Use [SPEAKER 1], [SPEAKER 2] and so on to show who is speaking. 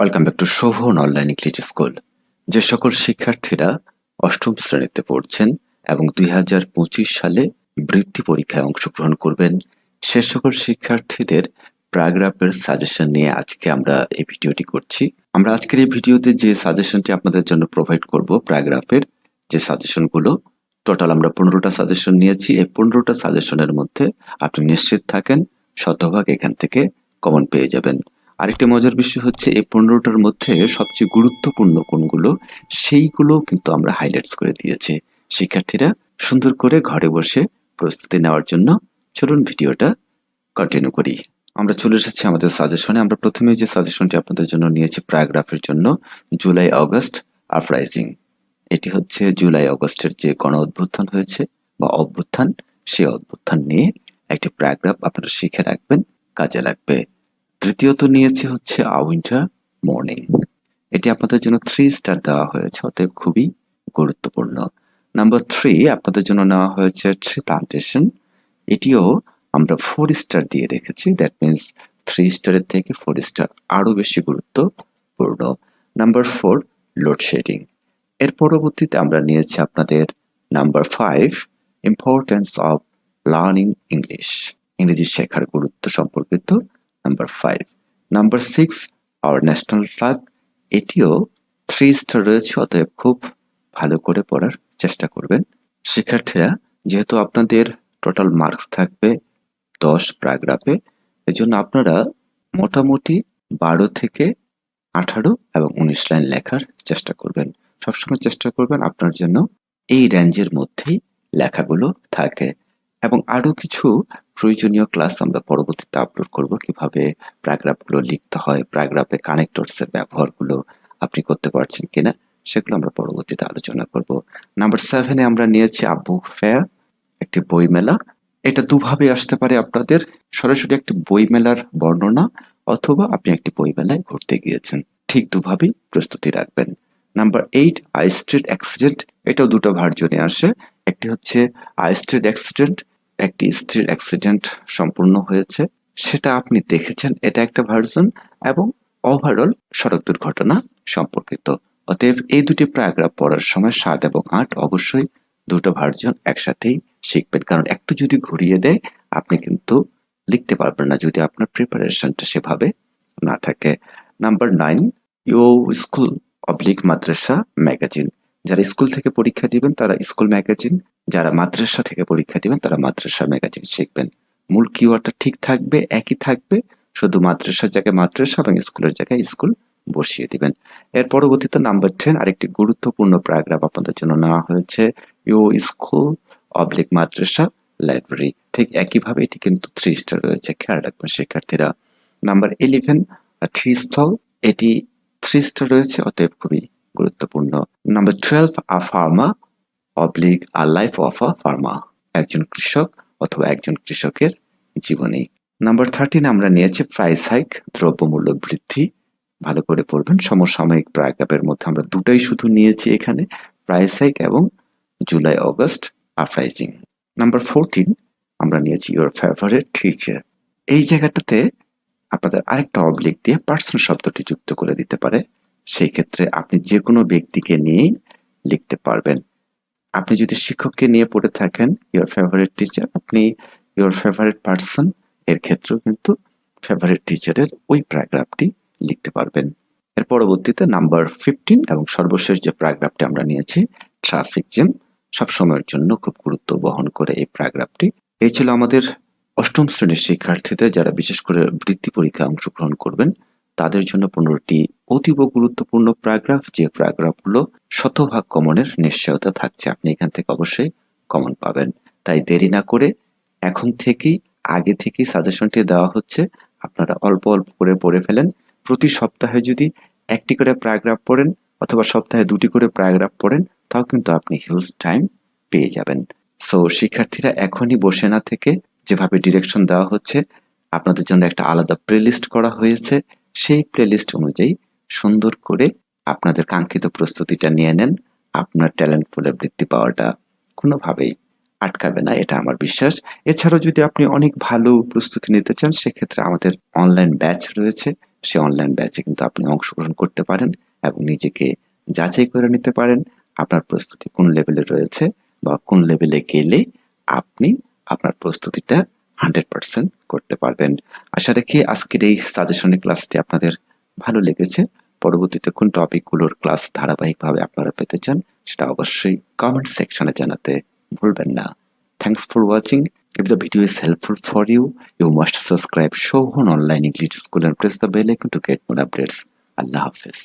[SPEAKER 1] Welcome back to Shovon online English school যে সকল শিক্ষার্থীরা অষ্টম শ্রেণীতে পড়ছেন এবং দুই হাজার পঁচিশ সালে বৃত্তি পরীক্ষায় অংশগ্রহণ করবেন, সে সকল শিক্ষার্থীদের প্যারাগ্রাফের সাজেশন নিয়ে আজকে আমরা এই ভিডিওটি করছি। আমরা আজকের এই ভিডিওতে যে সাজেশনটি আপনাদের জন্য প্রোভাইড করব প্যারাগ্রাফের যে সাজেশনগুলো টোটাল আমরা পনেরোটা সাজেশন নিয়েছি। এই পনেরোটা সাজেশনের মধ্যে আপনি নিশ্চিত থাকেন, শতভাগ এখান থেকে কমন পেয়ে যাবেন। আরেকটি মজার বিষয় হচ্ছে, এই পনেরোটার মধ্যে সবচেয়ে গুরুত্বপূর্ণ কোনগুলো, সেইগুলো কিন্তু আমরা হাইলাইটস করে দিয়েছি। শিক্ষার্থীরা সুন্দর করে ঘরে বসে প্রস্তুতি নেওয়ার জন্য চলুন ভিডিওটা কন্টিনিউ করি। আমরা চলে এসেছি আমাদের সাজেশনে আমরা প্রথমে যে সাজেশনটি আপনাদের জন্য নিয়েছি প্যারাগ্রাফের জন্য জুলাই আগস্ট আপরাইজিং এটি হচ্ছে জুলাই আগস্টের যে গণ অভ্যুত্থান হয়েছে বা অভ্যুত্থান, সেই অভ্যুত্থান নিয়ে একটি প্যারাগ্রাফ আপনারা শিখে রাখবেন, কাজে লাগবে। তৃতীয়ত নিয়েছে হচ্ছে আ উইন্টার মর্নিং এটি আপনাদের জন্য থ্রি স্টার দেওয়া হয়েছে, অতএব খুবই গুরুত্বপূর্ণ। নাম্বার থ্রি আপনাদের জন্য নেওয়া হয়েছে ট্রি প্লান্টেশন এটিও আমরা ফোর স্টার দিয়ে রেখেছি দ্যাট মিন্স থ্রি স্টারের থেকে ফোর স্টার আরও বেশি গুরুত্বপূর্ণ। নাম্বার ফোর লোডশেডিং এর পরবর্তীতে আমরা নিয়েছি আপনাদের number five importance of learning English ইংরেজি শেখার গুরুত্ব সম্পর্কিত number five number six our national flag এটিও থ্রি স্টার রয়েছে, অতএব খুব ভালো করে পড়ার চেষ্টা করবেন। শিক্ষার্থীরা, যেহেতু আপনাদের টোটাল মার্কস থাকবে দশ প্যারাগ্রাফে এজন্য আপনারা মোটামুটি বারো থেকে আঠারো এবং উনিশ লাইন লেখার চেষ্টা করবেন। সবসময় চেষ্টা করবেন আপনার জন্য এই রেঞ্জের মধ্যেই লেখাগুলো থাকে। এবং আরও কিছু প্রয়োজনীয় ক্লাস আমরা পরবর্তীতে আপলোড করব কীভাবে প্যারাগ্রাফগুলো লিখতে হয় প্যারাগ্রাফে কানেক্টরসের ব্যবহারগুলো আপনি করতে পারছেন কিনা, সেগুলো আমরা পরবর্তীতে আলোচনা করব। নাম্বার সেভেনে আমরা নিয়েছি আব্বু ফেয়ার একটি বই মেলা এটা দুভাবে আসতে পারে আপনাদের, সরাসরি একটি বই মেলার বর্ণনা অথবা আপনি একটি বই মেলায় ঘুরতে গিয়েছেন। ঠিক দুভাবেই প্রস্তুতি রাখবেন। Number eight I street accident এটাও দুটো ভার্জনে আসে। একটি হচ্ছে আই স্ট্রিট অ্যাক্সিডেন্ট একটি স্ট্রিট অ্যাক্সিডেন্ট সম্পূর্ণ হয়েছে, সেটা আপনি দেখেছেন, এটা একটা ভার্জন এবং ওভারঅল সড়ক দুর্ঘটনা সম্পর্কিত। অতএব এই দুটি প্যারাগ্রাফ পড়ার সময় সাত এবং আট অবশ্যই দুটো ভার্জন একসাথেই শিখবেন। কারণ একটু যদি ঘুরিয়ে দেয়, আপনি কিন্তু লিখতে পারবেন না যদি আপনার প্রিপারেশনটা সেভাবে না থাকে। Number nine you school oblique madrasa magazine যারা স্কুল থেকে পরীক্ষা দিবেন, তারা স্কুল ম্যাগাজিন, যারা মাদ্রাসা থেকে পরীক্ষা দিবেন, তারা মাদ্রাসা ম্যাগাজিন শিখবেন। মূল কিওয়ার্ডটা ঠিক থাকবে, একই থাকবে, শুধু মাদ্রাসার জায়গায় মাদ্রাসা এবং স্কুলের জায়গায় স্কুল বসিয়ে দিবেন। এর পরবর্তীতে নাম্বার টেন আরেকটি গুরুত্বপূর্ণ প্যারাগ্রাফ আপনাদের জন্য নেওয়া হয়েছে you school oblique madrasa library ঠিক একইভাবে এটি কিন্তু থ্রি স্টার রয়েছে, খেয়াল রাখবেন শিক্ষার্থীরা। নাম্বার ইলেভেন থ্রি স্থল এটি থ্রি স্টার রয়েছে, অতএব খুবই গুরুত্বপূর্ণ। Number twelve a farmer oblique a life of a farmer একজন কৃষক অথবা একজন কৃষকের জীবনী। নাম্বার থার্টিন আমরা নিয়েছি প্রাইস হাইক দ্রব্যমূল্য বৃদ্ধি। ভালো করে পড়বেন, সমসাময়িক প্যারাগ্রাফের মধ্যে আমরা দুটাই শুধু নিয়েছি এখানে প্রাইস হাইক এবং July August uprising number fourteen আমরা নিয়েছি ইউর ফেভারিট টিচার এই জায়গাটাতে আপনাদের আরেকটা অবলিক দিয়ে পার্সন শব্দটি যুক্ত করে দিতে পারে। সেই ক্ষেত্রে আপনি যে কোনো ব্যক্তিকে নিয়েই লিখতে পারবেন। আপনি যদি শিক্ষককে নিয়ে পড়ে থাকেন ইওর ফেভারিট টিচার আপনি ইওর ফেভারিট পার্সন এর ক্ষেত্রেও কিন্তু ফেভারিট টিচারের ওই প্যারাগ্রাফটি লিখতে পারবেন। এর পরবর্তীতে নাম্বার ফিফটিন এবং সর্বশেষ যে প্যারাগ্রাফটি আমরা নিয়েছি ট্রাফিক জ্যাম সবসময়ের জন্য খুব গুরুত্ব বহন করে এই প্যারাগ্রাফটি এই ছিল আমাদের অষ্টম শ্রেণির শিক্ষার্থীদের যারা বিশেষ করে বৃত্তি পরীক্ষায় অংশগ্রহণ করবেন তাদের জন্য পনেরোটি অতীব গুরুত্বপূর্ণ প্যারাগ্রাফ, যে প্যারাগ্রাফগুলো শতভাগ কমনের নিশ্চয়তা থাকছে। আপনি এখান থেকে অবশ্যই কমন পাবেন। তাই দেরি না করে এখন থেকেই, আগে থেকেই সাজেশনটি দেওয়া হচ্ছে। আপনারা অল্প অল্প করে পড়ে ফেলেন। প্রতি সপ্তাহে যদি একটি করে প্যারাগ্রাফ পড়েন অথবা সপ্তাহে দুটি করে প্যারাগ্রাফ পড়েন, তাও কিন্তু আপনি হিউজ টাইম পেয়ে যাবেন। সো, শিক্ষার্থীরা এখনই বসে না থেকে যেভাবে ডিরেকশন দেওয়া হচ্ছে, আপনাদের জন্য একটা আলাদা প্লেলিস্ট করা হয়েছে। সেই প্লেলিস্ট অনুযায়ী সুন্দর করে আপনাদের কাঙ্ক্ষিত প্রস্তুতিটা নিয়ে নেন। আপনার ট্যালেন্ট ফুলে বৃদ্ধি পাওয়াটা কোনোভাবেই আটকাবে না, এটা আমার বিশ্বাস। এছাড়াও যদি আপনি অনেক ভালো প্রস্তুতি নিতে চান, সেক্ষেত্রে আমাদের অনলাইন ব্যাচ রয়েছে। সে অনলাইন ব্যাচে কিন্তু আপনি অংশগ্রহণ করতে পারেন এবং নিজেকে যাচাই করে নিতে পারেন আপনার প্রস্তুতি কোন লেভেলে রয়েছে বা কোন লেভেলে গেলে আপনি আপনার প্রস্তুতিটা হান্ড্রেড পার্সেন্ট করতে পারবেন। আশা রেখে আজকের এই সাজেশনের ক্লাসটি আপনাদের ভালো লেগেছে। পরবর্তীতে কোন টপিকগুলোর ক্লাস ধারাবাহিকভাবে আপনারা পেতে চান, সেটা অবশ্যই কমেন্ট সেকশনে জানাতে ভুলবেন না। Thanks for watching if the video is helpful for you you must subscribe Shovon online English school and press the bell icon to get more updates আল্লাহ হাফেজ।